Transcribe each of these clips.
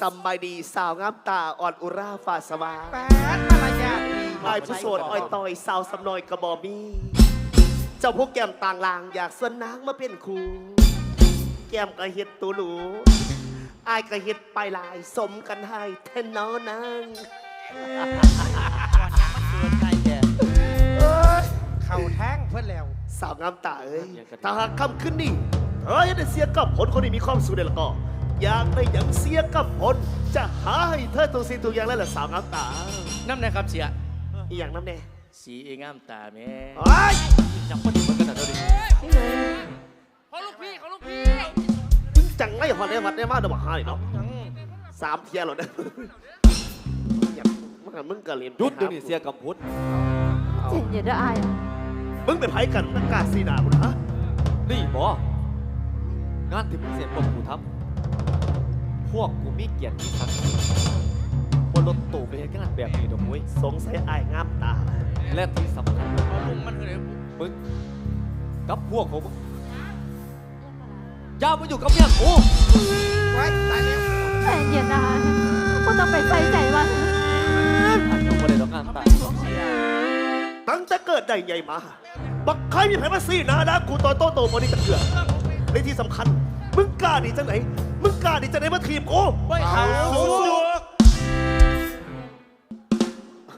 สำบายดีสาวงามตาอ่อนอุราฝ่าสว่างแปดมารยาทดีนายผู้โสดอ้อยต่อยสาวสำนอยกระบอมีเจ้าพวกแก้มต่างลางอยากส่วนนางมาเป็นครูแก้มกระเฮ็ดตูหลูอายกระเฮ็ดปลายลายสมกันให้แทนน้อนางเข่าแท้งเพื่อนแล้ว สาวงามตาเอ้ยถ้าหากคำขึ้นนี่เธออยากได้เสียกับผลคนที่มีความสุขได้แล้วก็ อยากได้อย่างเสียกับผลจะหาให้เธอทุกสิ่งทุกอย่างแล้วล่ะสาวงามตาน้ำนะครับเสีย อีอย่างน้ำแน่สีเองามตาแม่เฮ้ยจังคนที่มันกันเท่าดิเขาลูกพี่เขาลูกพี่มึงจังไรหอดได้วัดได้มาเดี๋ยวบอกให้เนาะสามเทียร์หรอเนี่ยอย่ามึงอะมึงกะเรียนยุดเดี๋ยวนี้เสียกับพุทธเจ็นอย่าได้อายมึงเป็นไผกันนักกาสีดาบุญฮะนี่บองานที่มึงเสียพวกกูทำ พวกกูมีเกียรติมีศักดิ์ศรีบนรถตู้ไปเห็นงานแบบนี้ดอกมุ้ยสงสัยอายงามตา และที่สำคัญเอาลุงมันคือเดี๋ยวมึงกับพวกของมึงอย่ามาอยู่กับเมียกูไว้ตายแล้วเจ็นอย่าได้กูต้องไปใส่ใจมันอันยังไม่ได้ดอกงานตายตั้งแต่เกิดได้ใหญ่มา บักใครมีไผมาสีหนาดากูตอนโตโตมานี่ตะเกือในที่สำคัญมึงกล้าดีจังไหน มึงกล้าดีจังไหนมาทีมกูไม่เขาสู้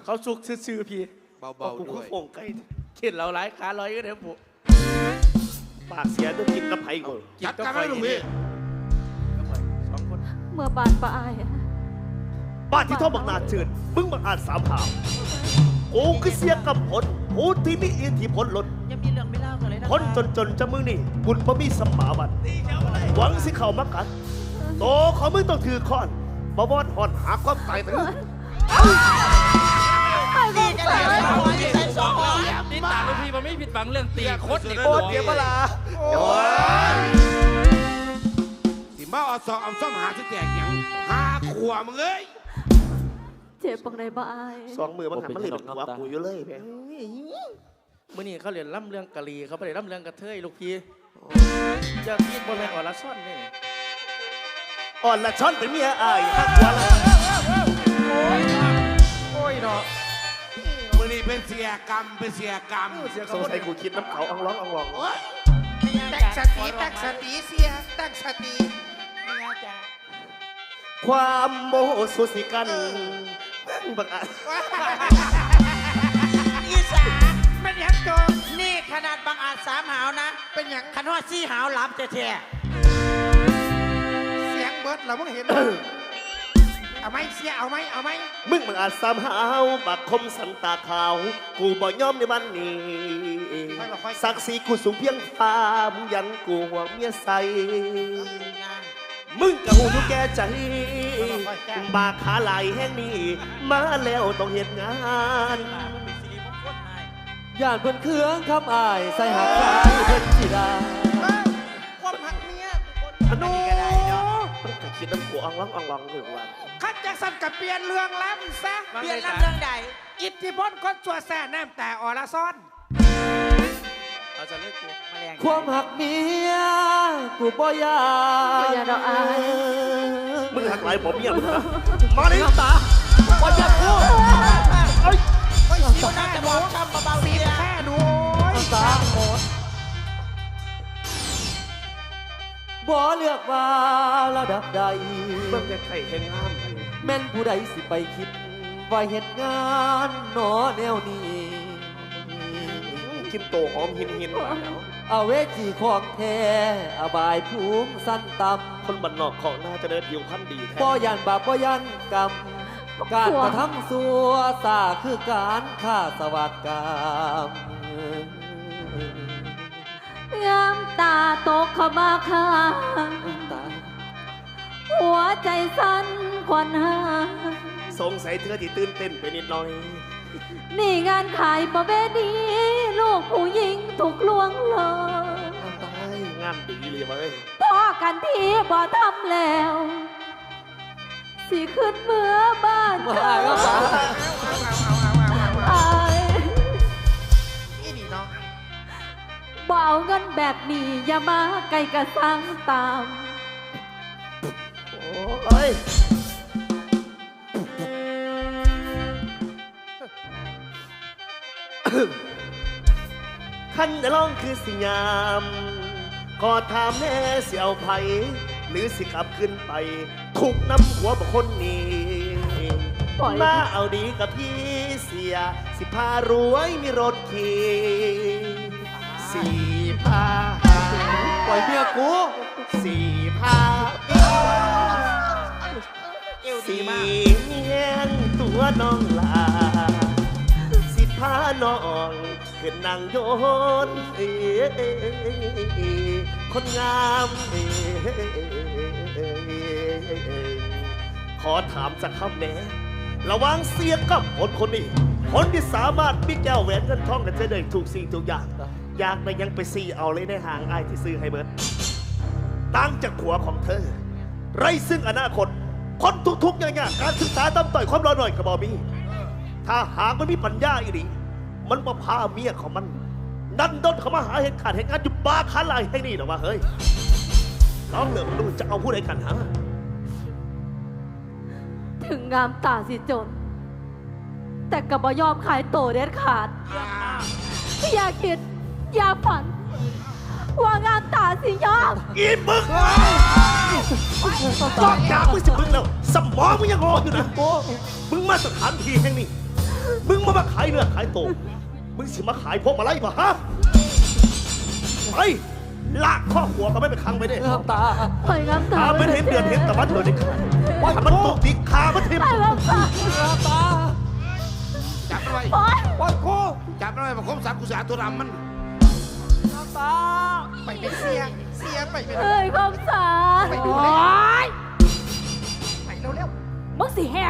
เขาสุกซื่อๆพี่เบาๆด้วยโป่งไก่เขียนเราหลายขาลอยก็เดี๋ยวปุ๊ปากเสียด้วยกินกับไผ่กูกินก็คอยลุงพี่สองคนเมื่อบานปลาอายอะบ้านที่ท่อบักนาเชิญมึงบักอาจสามหาวกูคือเสียกับผลผู้ที่มีอิทธิพลลดยังมีเรื่องไม่เล่ากันเลยนะคนจนจนๆจะมึงนี่บุญบ่มีสมมาบัติหวังสิเข้ามากัด โตของมึงต้องถือค้อนบ่บอดหอนหาความตายแต่ดีกันเลยใส่สองคนนี่ตาลูกพี่มันไม่ผิดหวังเรื่องตีโคตรนี่โอ้เดียวเวลาสิมาเอาซองเอาซ่อมหาที่แตกหยังหาขวมึงเอ้ยเจ็บปังในบ้ายสองมือมันหันมันเลยเป็นหัวกูอยู่เลยแม่มื่อนี้เขาเรียนล่ำเรื่องกะลีเขาไปเรียนล่ำเรื่องกะเทยลูกพี่จะคิดบนแม่นอ่อนละซ่อนนี่ อ่อนละช้อนเป็นเมียอายฮักกว่าละโอ้ยเนาะมือนี้เป็นเสียกรรมเป็นเสียกรรมสงสัยกูคิดน้ำเขาอังร้องอังร้องตั้งสติตั้งสติเสียตั้งสติความโมโหสุดสิกันบักอาจอีสานไม่ยังโจมนี่ขนาดบางอาจสามหาวนะ เป็นหยังขันว่าซี่หาวหลับแท้เสียงเบิดเราเพิ่งเห็น เอาไหมเสียเอาไหมเอาไหมมึงบักอาจสามหาวบักคมสันตาขาว กูบ่ยอมในวันนี้ศักดิ์ศรีกูสูงเพียงฟ้ามึงยันกูห่วงเมียใสมึงกะหูอยู่แก่ใจบาขาไหลายแห่งนี้ มาแล้วต้องเห็นงานย่านเพิ่นเครื่องคำอายใส่หักขายเพิ่นสิดา มันก็คิดน้ำกูอังร้องอังร้องอยู่ว่าขัดจะสั่นกับเปลี่ยนเรื่องล้ำซะเปลี่ยนลำเรื่องใด อิทธิพลคนชั่วแซ่น้ำแต่อรซ่อนเอาจะเลิกกูมาแรงความหักเมียกูบ่อยาบ่อย่าดอกอายมึงหักไหลายผมเนี่ยมึงนะมาดิตาบ่อยากพูดเอ้ยโอ้ยสิบคนน่าแค่จะหบนูอกช้ำเบาๆสิเดีบยแค่หนูโอ้ยตาหมด บ่เลือกว่าระดับใด เบิ่งแต่ไข่แห้งงามแม่นผู้ใดสิไปคิด ว่าเหตุงานหนอแนวนี้ กินโตหอมหินหินมาแล้วเอาเวจีของแท้อบายภูมิสั้นต่คนบันนอกของน่าจะได้ผิวพรรณดีำแท้บ่ยันบาปบ่ยันกรรม การกระทำสัวสาคือการฆ่าสวัสดกรรมงาม ตาตกเข้ามาข้างตาหัวใจสั่นควันหาสงสัยเธอที่ตื่นเต้นไปนิดหน่อย นี่งานขายประเวณีลูกผู้หญิงถูกลวงเลยตายงามดีเลยเว้ยพ่อกันที่บ่ทำแล้ว สิขึ้นเมื่อบ้านมาหาก็ตา อย่ามาไกลกระสังตาม โอ้ยขั้นร้องคือสิยาม ขอถามแม่สิเอาไผหรือสิขับขึ้นไป ถูกน้ำหัวบุคคลนี่อมาเอาดีกับพี่เสีย สิพารวยมีรถขี่สิพาา ปล่อยเมียกูสีพาเอวดีสีมากแห้งตัวน้องลา สิพาน้องขึ้นนางโยนเอ้ยคนงามเอ้ยขอถามสักคำแหน่ระวังเสียกับคนคนนี้ คนที่สามารถมีแก้วแหวนเงินทองกันจะได้ถูกสิ่งทุกอย่าง อยากได้ยังไปซีเอาเลยในห่างไอ้ายที่ซื้อให้เบิร์ดตั้งจากผัวของเธอ ไรซึ่งอนาคต คนทุกๆอย่างๆการศึกษาต้ำต่อยความร้อนหน่อยกับบอมี ถ้าหากมันมีปัญญาอีดีมันมาพาเมียของมัน ดันด้นเขามาหาเหตุการณ์เหตุการณ์อยู่บาคาลายให้นี่หรอวะเฮ้ยลองเหลือกดูจะเอาผู้ใดกันฮะถึงงามตาสิจน แต่ก็บ่ยอมขายโตเด็ดขาดอย่าคิด อย่าฝัน ว่างามตาสิยอมอีมึงนอกจากมึงสิมึงแล้ว สมองมึงยังงออยู่นะมึงมาสถานที่แห่งนี้ มึงมามาขายเนื้อขายตัวมึงสิมาขายพวกมาไล่มาฮะไปลากข้อหัวก็ไม่ไปคังไปได้น้ำตาปล่อยงามตาขามันเห็นเดือนเห็นตะวันเลยดิขามันตกติขามันทิ่มปล่อยงามตาน้ำตาจับมันไว้ปล่อยปล่อยกูจับมันไว้ประคมสักกุศลตัวดำมัน น้ำตาไปเป็นเสีย เสียไปเป็นเอ้ยคำสาไปดูเลยไปเร็วๆ มึงสิแหก